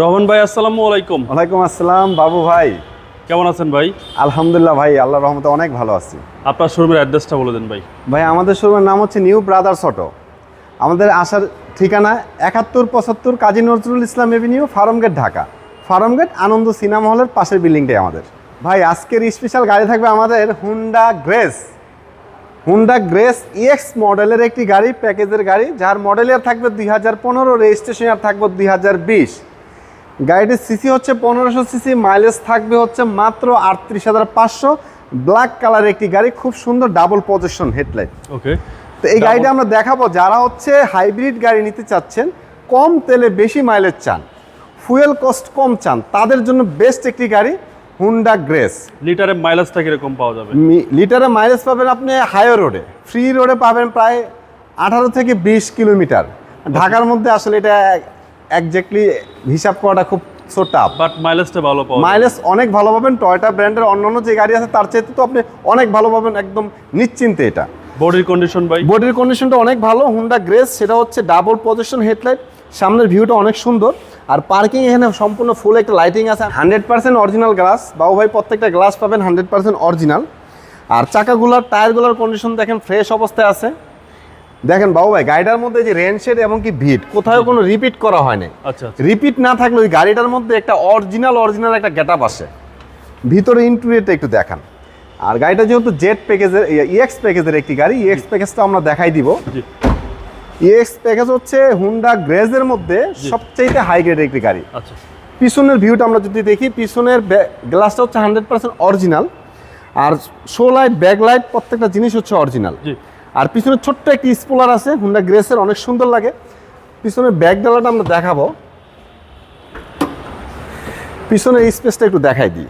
রহমান ভাই আসসালামু আলাইকুম। ওয়ালাইকুম আসসালাম বাবু ভাই। কেমন আছেন ভাই? আলহামদুলিল্লাহ ভাই আল্লাহ রহমতে অনেক ভালো আছি। আপনার শোরুমের অ্যাড্রেসটা বলে দেন ভাই। ভাই আমাদের শোরুমের নাম হচ্ছে নিউ ব্রাদার্স অটো। আমাদের আসার ঠিকানা একাত্তর পঁচাত্তর কাজী নজরুল ইসলাম এভিনিউ ফার্মগেট ঢাকা। ফার্মগেট আনন্দ সিনেমা হলের পাশের বিল্ডিংটাই আমাদের। ভাই আজকের স্পেশাল গাড়ি থাকবে আমাদের Honda Grace Honda Grace EX মডেলের একটি গাড়ি প্যাকেজের গাড়ি যার মডেল ইয়ার থাকবে দুই হাজার পনেরো রেজিস্ট্রেশন ইয়ার থাকবে দুই হাজার বিশ। গাড়িটির সিসি হচ্ছে পনেরোশো সিসি মাইলেজ থাকবে হচ্ছে মাত্র আটত্রিশ হাজার পাঁচশো। ব্ল্যাক কালার একটি গাড়ি খুব সুন্দর ডাবল পজিশন হেডলাইট। ওকে। তো এই গাড়িটা আমরা দেখাবো যারা হচ্ছে হাইব্রিড গাড়ি নিতে চাচ্ছেন কম তেলে বেশি মাইলেজ চান ফুয়েল কস্ট কম চান তাদের জন্য বেস্ট একটি গাড়ি হুন্ডা গ্রেস। লিটারে মাইলেজটা কীরকম পাওয়া যাবে? লিটারে মাইলেজ পাবেন আপনি হাইওয়ে রোডে ফ্রি রোডে পাবেন প্রায় আঠারো থেকে বিশ কিলোমিটার। ঢাকার মধ্যে আসলে এটা একজ্যাক্টলি হিসাব করাটা খুব সো টাফ বাট মাইলেজটা ভালো মাইলেজ অনেক ভালো পাবেন টয়টা ব্র্যান্ডের অন্যান্য যে গাড়ি আছে তার চাইতে তো আপনি অনেক ভালো পাবেন একদম নিশ্চিন্তে এটা। বডির কন্ডিশন ভাই? বডির কন্ডিশনটা অনেক ভালো হুন্ডা গ্রেস সেটা হচ্ছে ডাবল পজিশন হেডলাইট সামনের ভিউটা অনেক সুন্দর। আর পার্কিং এখানে সম্পূর্ণ ফুল একটা লাইটিং আছে হান্ড্রেড পার্সেন্ট অরিজিনাল গ্লাস বাবু ভাই প্রত্যেকটা গ্লাস পাবেন হান্ড্রেড পার্সেন্ট অরিজিনাল আর চাকাগুলার টায়ারগুলোর কন্ডিশন দেখেন ফ্রেশ অবস্থায় আছে। দেখেন বাবু ভাই গাড়িটার মধ্যে যে রেনশেড এবং কি ভিট কোথাও কোনো রিপিট করা হয় নাই। আচ্ছা আচ্ছা। রিপিট না থাকলে ওই গাড়িটার মধ্যে একটা অরিজিনাল অরিজিনাল একটা গেট আসে। ভিতরে ইন্টুরিয়রটা একটু দেখান। আর গাড়িটা যেহেতু জেট প্যাকেজের ইএক্স প্যাকেজের একটি গাড়ি ইএক্স প্যাকেজটা আমরা দেখাই দিব। ইএক্স প্যাকেজ হচ্ছে হুন্ডা গ্রেজের মধ্যে সবচাইতে হাই গ্রেডের একটি গাড়ি। আচ্ছা। পিছনের ভিউটা আমরা যদি দেখি পিছনের গ্লাসটা হচ্ছে হান্ড্রেড পার্সেন্ট অরিজিনাল আর শো লাইট ব্যাক লাইট প্রত্যেকটা জিনিস হচ্ছে অরিজিনাল জি। আর পিছনে ছোট্ট একটি স্পোলার আছে হুন্ডা গ্রেসের অনেক সুন্দর লাগে। পিছনের ব্যাক ডালাটা আমরা দেখাবো। পিছনের স্পেসটা একটু দেখাই দিই।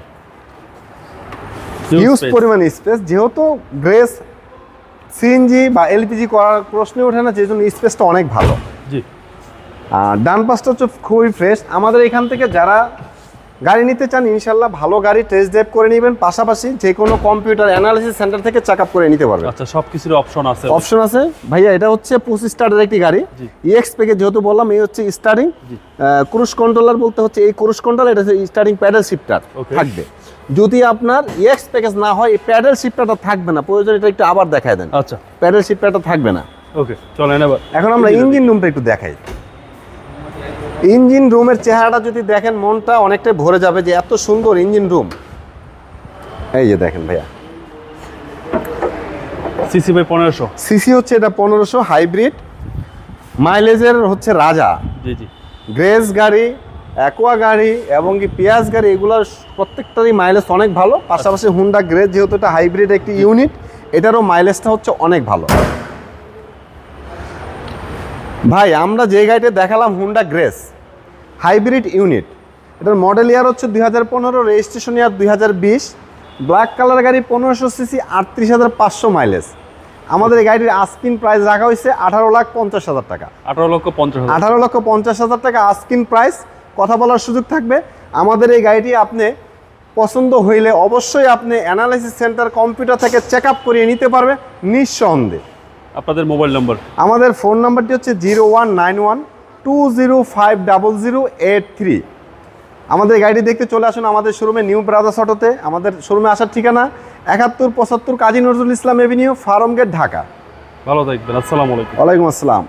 হিউজ পরিমাণ স্পেস যেহেতু গ্রেস সিএনজি বা এলপিজি করার প্রশ্নই ওঠে না যে জন্য স্পেসটা অনেক ভালো। জি। আর ডান পাশটা হচ্ছে খুবই ফ্রেশ আমাদের এখান থেকে যারা গাড়ি নিতে চান ইনশাল্লাহ ভালো গাড়ি টেস্ট ড্রাইভ করে নেবেন। পাশাপাশি যে কোনো কম্পিউটার অ্যানালিসিস সেন্টার থেকে চেক আপ করে নিতে পারবেন। আচ্ছা সব কিছুর অপশন আছে। অপশন আছে। ভাইয়া এটা হচ্ছে পঁচিশ স্টারের একটি গাড়ি। ইএক্স প্যাকেজ যেহেতু বললাম এই হচ্ছে স্টারিং। ক্রুশ কন্ট্রোলার বলতে হচ্ছে এই ক্রুশ কন্ট্রোল এটা হচ্ছে স্টারিং প্যাডেল শিফটার. থাকবে। যদি আপনার ইএক্স প্যাকেজ না হয় এই প্যাডেল শিফটারটা থাকবে না। প্রয়োজন এটা একটু আবার দেখায় দেন। আচ্ছা। প্যাডেল শিফটারটা থাকবে না। ওকে চলেন এবার। এখন আমরা ইঞ্জিন রুমটা একটু দেখাই। ইঞ্জিন রুমের চেহারাটা যদি দেখেন মনটা অনেকটাই ভরে যাবে যে এত সুন্দর ইঞ্জিন রুম। এই যে দেখেন ভাইয়া। সিসি ভাই পনেরোশো। সিসি হচ্ছে এটা পনেরোশো হাইব্রিড। মাইলেজের হচ্ছে রাজা। জি জি। গ্রেস গাড়ি অ্যাকোয়া গাড়ি এবং কি পেঁয়াজ গাড়ি এগুলোর প্রত্যেকটারই মাইলেজ অনেক ভালো। পাশাপাশি হুন্ডা গ্রেস যেহেতু এটা হাইব্রিড একটি ইউনিট এটারও মাইলেজটা হচ্ছে অনেক ভালো। ভাই আমরা যে গাড়িটা দেখালাম হুন্ডা গ্রেস হাইব্রিড ইউনিট এটার মডেল ইয়ার হচ্ছে দুই হাজার পনেরো রেজিস্ট্রেশন ইয়ার দুই হাজার বিশ। ব্ল্যাক কালার গাড়ি পনেরোশো সিসি আটত্রিশ হাজার পাঁচশো মাইলেজ আমাদের এই গাড়ির আস্কিন প্রাইস রাখা হয়েছে আঠারো লাখ পঞ্চাশ হাজার টাকা। আঠারো লক্ষ পঞ্চাশ আঠারো লক্ষ পঞ্চাশ হাজার টাকা আস্কিন প্রাইস কথা বলার সুযোগ থাকবে। আমাদের এই গাড়িটি আপনি পছন্দ হইলে অবশ্যই আপনি অ্যানালাইসিস সেন্টার কম্পিউটার থেকে চেক আপ করিয়ে নিতে পারবে নিঃসন্দেহে। আপনাদের মোবাইল নম্বর? আমাদের ফোন নাম্বারটি হচ্ছে zero one nine one two zero five double zero eight three. আমাদের গাড়ি গাড়িটি দেখতে চলে আসুন আমাদের শোরুমে নিউ ব্রাদার্স অটোতে। আমাদের শোরুমে আসার ঠিকানা একাত্তর পঁচাত্তর কাজী নজরুল ইসলাম এভিনিউ ফার্ম গেট ঢাকা। ভালো থাকবেন আসসালামু আলাইকুম। ওয়ালাইকুম আসসালাম।